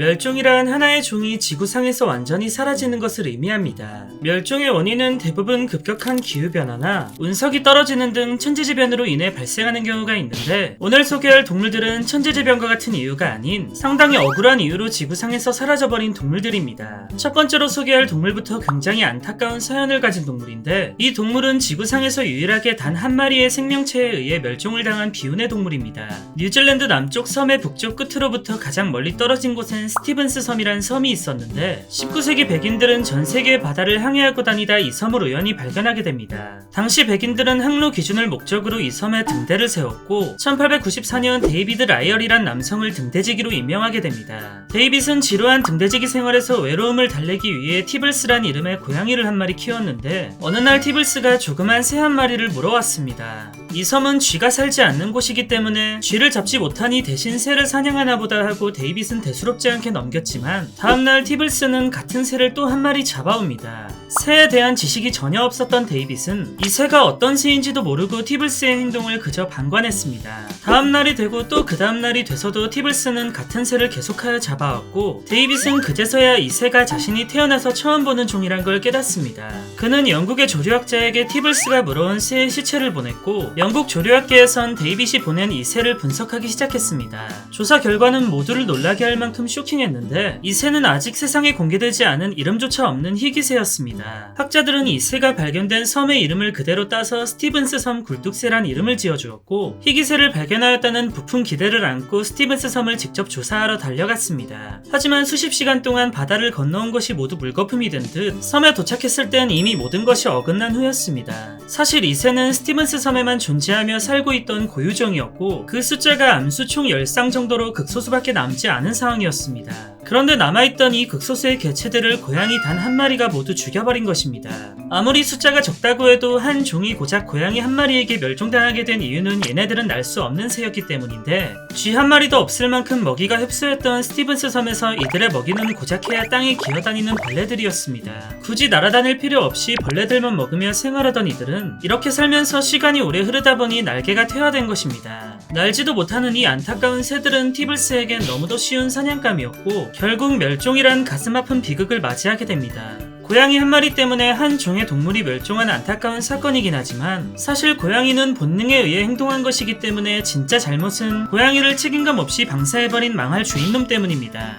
멸종이란 하나의 종이 지구상에서 완전히 사라지는 것을 의미합니다. 멸종의 원인은 대부분 급격한 기후변화나 운석이 떨어지는 등 천재지변으로 인해 발생하는 경우가 있는데 오늘 소개할 동물들은 천재지변과 같은 이유가 아닌 상당히 억울한 이유로 지구상에서 사라져버린 동물들입니다. 첫 번째로 소개할 동물부터 굉장히 안타까운 사연을 가진 동물인데 이 동물은 지구상에서 유일하게 단 한 마리의 생명체에 의해 멸종을 당한 비운의 동물입니다. 뉴질랜드 남쪽 섬의 북쪽 끝으로부터 가장 멀리 떨어진 곳엔 스티븐스 섬이란 섬이 있었는데 19세기 백인들은 전 세계의 바다를 항해하고 다니다 이 섬을 우연히 발견하게 됩니다. 당시 백인들은 항로 기준을 목적으로 이 섬에 등대를 세웠고 1894년 데이비드 라이얼이란 남성을 등대지기로 임명하게 됩니다. 데이빗은 지루한 등대지기 생활에서 외로움을 달래기 위해 티블스란 이름의 고양이를 한 마리 키웠는데 어느 날 티블스가 조그만 새 한 마리를 물어왔습니다. 이 섬은 쥐가 살지 않는 곳이기 때문에 쥐를 잡지 못하니 대신 새를 사냥하나 보다 하고 데이빗은 대수롭지 않게 넘겼지만 다음날 티블스는 같은 새를 또 한 마리 잡아옵니다. 새에 대한 지식이 전혀 없었던 데이빗은 이 새가 어떤 새인지도 모르고 티블스의 행동을 그저 방관했습니다. 다음 날이 되고 또 그 다음 날이 돼서도 티블스는 같은 새를 계속하여 잡아왔고 데이빗은 그제서야 이 새가 자신이 태어나서 처음 보는 종이란 걸 깨닫습니다. 그는 영국의 조류학자에게 티블스가 물어온 새의 시체를 보냈고 영국 조류학계에선 데이빗이 보낸 이 새를 분석하기 시작했습니다. 조사 결과는 모두를 놀라게 할 만큼 쇼킹 했는데 이 새는 아직 세상에 공개되지 않은 이름조차 없는 희귀새였습니다. 학자들은 이 새가 발견된 섬의 이름을 그대로 따서 스티븐스 섬 굴뚝새란 이름을 지어주었고 희귀새를 발견하였다는 부푼 기대를 안고 스티븐스 섬을 직접 조사하러 달려갔습니다. 하지만 수십 시간 동안 바다를 건너온 것이 모두 물거품이 된 듯 섬에 도착했을 땐 이미 모든 것이 어긋난 후였습니다. 사실 이 새는 스티븐스 섬에만 존재하며 살고 있던 고유종이었고 그 숫자가 암수 총 10쌍 정도로 극소수밖에 남지 않은 상황이었습니다. 고맙습니다. 그런데 남아있던 이 극소수의 개체들을 고양이 단 한 마리가 모두 죽여버린 것입니다. 아무리 숫자가 적다고 해도 한 종이 고작 고양이 한 마리에게 멸종당하게 된 이유는 얘네들은 날 수 없는 새였기 때문인데 쥐 한 마리도 없을 만큼 먹이가 흡수했던 스티븐스 섬에서 이들의 먹이는 고작 해야 땅에 기어다니는 벌레들이었습니다. 굳이 날아다닐 필요 없이 벌레들만 먹으며 생활하던 이들은 이렇게 살면서 시간이 오래 흐르다 보니 날개가 퇴화된 것입니다. 날지도 못하는 이 안타까운 새들은 티블스에겐 너무도 쉬운 사냥감이었고 결국 멸종이란 가슴 아픈 비극을 맞이하게 됩니다. 고양이 한 마리 때문에 한 종의 동물이 멸종한 안타까운 사건이긴 하지만 사실 고양이는 본능에 의해 행동한 것이기 때문에 진짜 잘못은 고양이를 책임감 없이 방사해버린 망할 주인놈 때문입니다.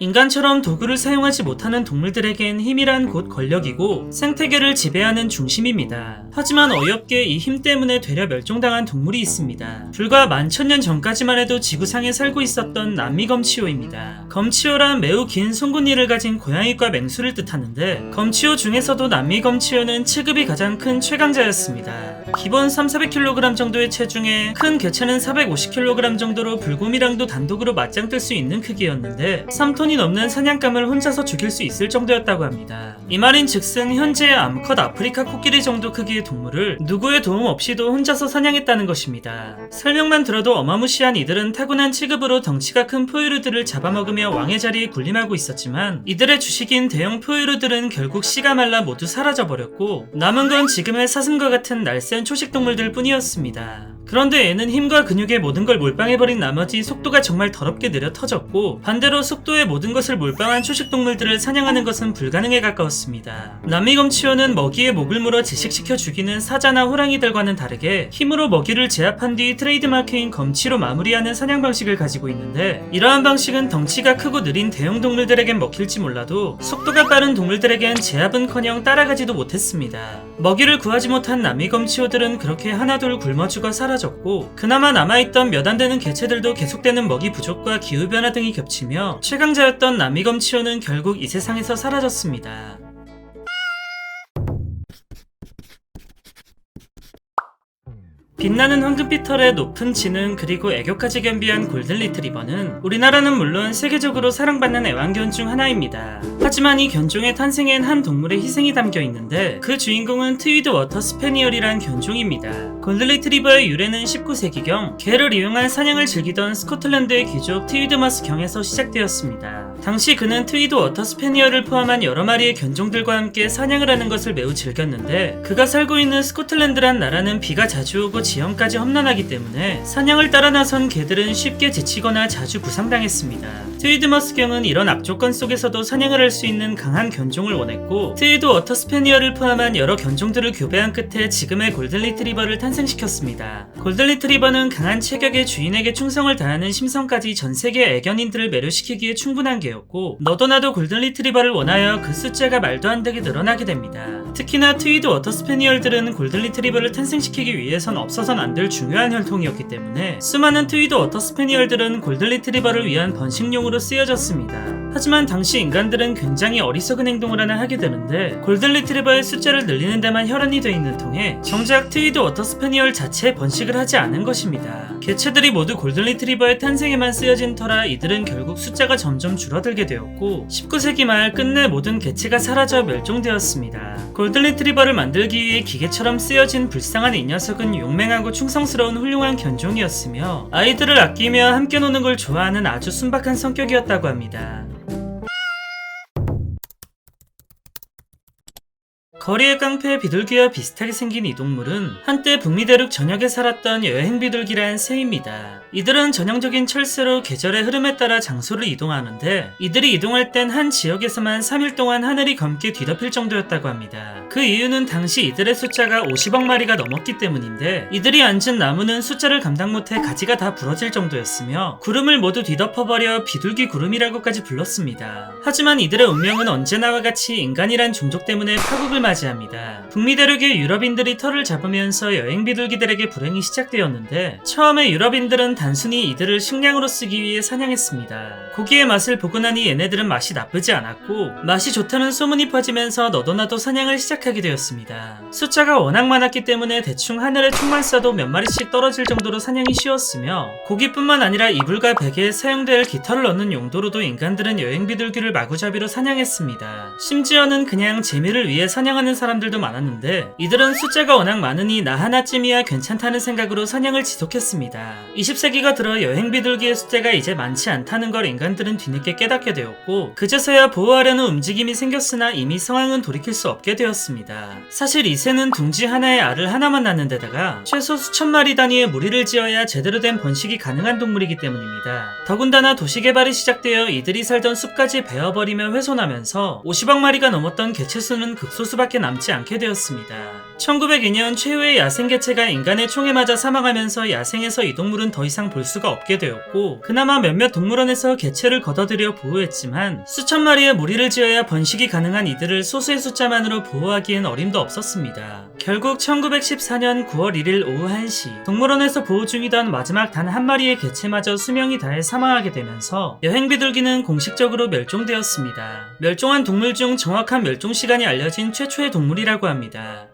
인간처럼 도구를 사용하지 못하는 동물들에겐 힘이란 곧 권력이고 생태계를 지배하는 중심입니다. 하지만 어이없게 이 힘 때문에 되려 멸종당한 동물이 있습니다. 불과 만천년 전까지만 해도 지구상에 살고 있었던 남미 검치호입니다. 검치호란 매우 긴 송곳니를 가진 고양이과 맹수를 뜻하는데 검치호 중에서도 남미 검치호는 체급이 가장 큰 최강자였습니다. 기본 3,400kg 정도의 체중에 큰 개체는 450kg 정도로 불곰이랑도 단독으로 맞짱 뜰 수 있는 크기였는데 3톤이 넘는 사냥감을 혼자서 죽일 수 있을 정도였다고 합니다. 이 말인 즉슨 현재 암컷 아프리카 코끼리 정도 크기의 동물을 누구의 도움 없이도 혼자서 사냥했다는 것입니다. 설명만 들어도 어마무시한 이들은 타고난 체급으로 덩치가 큰 포유류들을 잡아먹으며 왕의 자리에 군림하고 있었지만 이들의 주식인 대형 포유류들은 결국 씨가 말라 모두 사라져버렸고 남은 건 지금의 사슴과 같은 날쌘 초식 동물들 뿐이었습니다. 그런데 얘는 힘과 근육의 모든 걸 몰빵해버린 나머지 속도가 정말 더럽게 느려 터졌고 반대로 속도의 모든 것을 몰빵한 초식동물들을 사냥하는 것은 불가능에 가까웠습니다. 남미검치호는 먹이에 목을 물어 지식시켜 죽이는 사자나 호랑이들과는 다르게 힘으로 먹이를 제압한 뒤 트레이드마크인 검치로 마무리하는 사냥 방식을 가지고 있는데 이러한 방식은 덩치가 크고 느린 대형 동물들에겐 먹힐지 몰라도 속도가 빠른 동물들에겐 제압은커녕 따라가지도 못했습니다. 먹이를 구하지 못한 남미검치호들은 그렇게 하나둘 굶어 죽어 사라졌고 그나마 남아있던 몇 안 되는 개체들도 계속되는 먹이 부족과 기후변화 등이 겹치며 최강자였던 남미검치호는 결국 이 세상에서 사라졌습니다. 빛나는 황금빛 털의 높은 지능 그리고 애교까지 겸비한 골든 리트리버는 우리나라는 물론 세계적으로 사랑받는 애완견 중 하나입니다. 하지만 이 견종의 탄생엔 한 동물의 희생이 담겨 있는데 그 주인공은 트위드 워터 스페니얼이란 견종입니다. 골든 리트리버의 유래는 19세기경 개를 이용한 사냥을 즐기던 스코틀랜드의 귀족 트위드머스 경에서 시작되었습니다. 당시 그는 트위드 워터 스페니어를 포함한 여러 마리의 견종들과 함께 사냥을 하는 것을 매우 즐겼는데 그가 살고 있는 스코틀랜드란 나라는 비가 자주 오고 지형까지 험난하기 때문에 사냥을 따라 나선 개들은 쉽게 지치거나 자주 부상당했습니다. 트위드 머스경은 이런 악조건 속에서도 사냥을 할 수 있는 강한 견종을 원했고 트위드 워터 스페니어를 포함한 여러 견종들을 교배한 끝에 지금의 골든 리트리버를 탄생시켰습니다. 골든 리트리버는 강한 체격의 주인에게 충성을 다하는 심성까지 전 세계 애견인들을 매료시키기에 충분한 개였고 너도나도 골든 리트리버를 원하여 그 숫자가 말도 안 되게 늘어나게 됩니다. 특히나 트위드 워터 스페니얼들은 골든 리트리버를 탄생시키기 위해선 없어선 안 될 중요한 혈통이었기 때문에 수많은 트위드 워터 스페니얼들은 골든 리트리버를 위한 번식용으로 쓰여졌습니다. 하지만 당시 인간들은 굉장히 어리석은 행동을 하나 하게 되는데 골든 리트리버의 숫자를 늘리는 데만 혈안이 돼 있는 통에 정작 트위드 워터 스페니얼 자체에 번식을 하지 않은 것입니다. 개체들이 모두 골든 리트리버의 탄생에만 쓰여진 터라 이들은 결국 숫자가 점점 줄어들게 되었고 19세기 말 끝내 모든 개체가 사라져 멸종되었습니다. 골든 리트리버를 만들기 위해 기계처럼 쓰여진 불쌍한 이 녀석은 용맹하고 충성스러운 훌륭한 견종이었으며 아이들을 아끼며 함께 노는 걸 좋아하는 아주 순박한 성격이었다고 합니다. 거리의 깡패 비둘기와 비슷하게 생긴 이 동물은 한때 북미 대륙 전역에 살았던 여행 비둘기란 새입니다. 이들은 전형적인 철새로 계절의 흐름에 따라 장소를 이동하는데 이들이 이동할 땐 한 지역에서만 3일 동안 하늘이 검게 뒤덮일 정도였다고 합니다. 그 이유는 당시 이들의 숫자가 50억 마리가 넘었기 때문인데 이들이 앉은 나무는 숫자를 감당 못해 가지가 다 부러질 정도였으며 구름을 모두 뒤덮어버려 비둘기 구름이라고까지 불렀습니다. 하지만 이들의 운명은 언제나와 같이 인간이란 종족 때문에 파국을 맞이 합니다. 북미 대륙의 유럽인들이 털을 잡으면서 여행 비둘기들에게 불행이 시작되었는데 처음에 유럽인들은 단순히 이들을 식량으로 쓰기 위해 사냥했습니다. 고기의 맛을 보고 나니 얘네들은 맛이 나쁘지 않았고 맛이 좋다는 소문이 퍼지면서 너도나도 사냥을 시작하게 되었습니다. 숫자가 워낙 많았기 때문에 대충 하늘에 총만 쏴도 몇 마리씩 떨어질 정도로 사냥이 쉬웠으며 고기뿐만 아니라 이불과 베개에 사용될 깃털을 넣는 용도로도 인간들은 여행 비둘기를 마구잡이로 사냥했습니다. 심지어는 그냥 재미를 위해 사냥하는 사람들도 많았는데 이들은 숫자가 워낙 많으니 나 하나쯤이야 괜찮다는 생각으로 사냥을 지속했습니다. 20세기가 들어 여행 비둘기의 숫자가 이제 많지 않다는 걸 인간들은 뒤늦게 깨닫게 되었고 그제서야 보호하려는 움직임이 생겼으나 이미 상황은 돌이킬 수 없게 되었습니다. 사실 이 새는 둥지 하나에 알을 하나만 낳는 데다가 최소 수천 마리 단위의 무리를 지어야 제대로 된 번식이 가능한 동물이기 때문입니다. 더군다나 도시 개발이 시작되어 이들이 살던 숲까지 베어버리며 훼손하면서 50억 마리가 넘었던 개체 수는 극소수밖에 남지 않게 되었습니다. 1902년 최후의 야생 개체가 인간의 총에 맞아 사망하면서 야생에서 이 동물은 더 이상 볼 수가 없게 되었고 그나마 몇몇 동물원에서 개체를 걷어들여 보호했지만 수천 마리의 무리를 지어야 번식이 가능한 이들을 소수의 숫자만으로 보호하기엔 어림도 없었습니다. 결국 1914년 9월 1일 오후 1시 동물원에서 보호 중이던 마지막 단 한 마리의 개체마저 수명이 다해 사망하게 되면서 여행 비둘기는 공식적으로 멸종되었습니다. 멸종한 동물 중 정확한 멸종 시간이 알려진 최초의 동물이라고 합니다.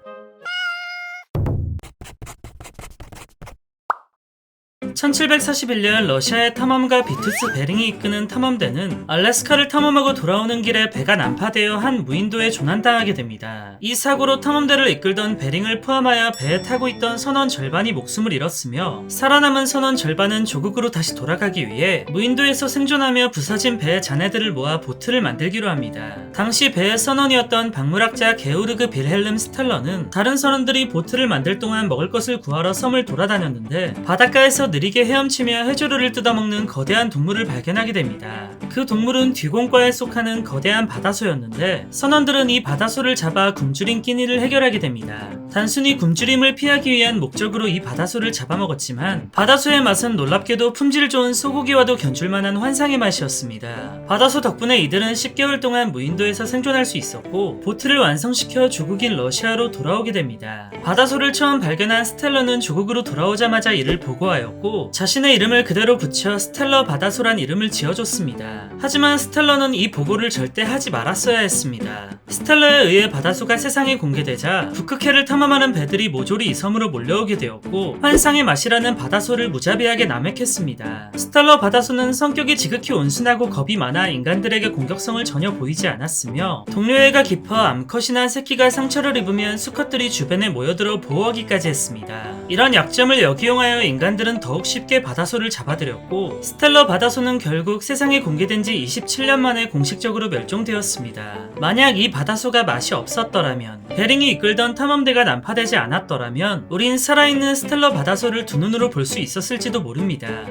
1741년 러시아의 탐험가 비투스 베링이 이끄는 탐험대는 알래스카를 탐험하고 돌아오는 길에 배가 난파되어 한 무인도에 조난당하게 됩니다. 이 사고로 탐험대를 이끌던 베링을 포함하여 배에 타고 있던 선원 절반이 목숨을 잃었으며 살아남은 선원 절반은 조국으로 다시 돌아가기 위해 무인도에서 생존하며 부서진 배의 잔해들을 모아 보트를 만들기로 합니다. 당시 배의 선원이었던 박물학자 게오르그 빌헬름 스텔러는 다른 선원들이 보트를 만들 동안 먹을 것을 구하러 섬을 돌아다녔는데 바닷가에서 느리 게 헤엄치며 해조류를 뜯어먹는 거대한 동물을 발견하게 됩니다. 그 동물은 뒤공과에 속하는 거대한 바다소였는데 선원들은 이 바다소를 잡아 굶주린 끼니를 해결하게 됩니다. 단순히 굶주림을 피하기 위한 목적으로 이 바다소를 잡아먹었지만 바다소의 맛은 놀랍게도 품질 좋은 소고기와도 견줄만한 환상의 맛이었습니다. 바다소 덕분에 이들은 10개월 동안 무인도에서 생존할 수 있었고 보트를 완성시켜 조국인 러시아로 돌아오게 됩니다. 바다소를 처음 발견한 스텔러는 조국으로 돌아오자마자 이를 보고하였고 자신의 이름을 그대로 붙여 스텔러 바다소란 이름을 지어줬습니다. 하지만 스텔러는 이 보고를 절대 하지 말았어야 했습니다. 스텔러에 의해 바다소가 세상에 공개되자 북극해를 탐험하는 배들이 모조리 이 섬으로 몰려오게 되었고 환상의 맛이라는 바다소를 무자비하게 남획했습니다. 스텔러 바다소는 성격이 지극히 온순하고 겁이 많아 인간들에게 공격성을 전혀 보이지 않았으며 동료애가 깊어 암컷이나 새끼가 상처를 입으면 수컷들이 주변에 모여들어 보호하기까지 했습니다. 이런 약점을 역이용하여 인간들은 더욱 있도록 쉽게 바다소를 잡아들였고 스텔러 바다소는 결국 세상에 공개된 지 27년 만에 공식적으로 멸종되었습니다. 만약 이 바다소가 맛이 없었더라면 베링이 이끌던 탐험대가 난파되지 않았더라면 우린 살아있는 스텔러 바다소를 두 눈으로 볼 수 있었을지도 모릅니다.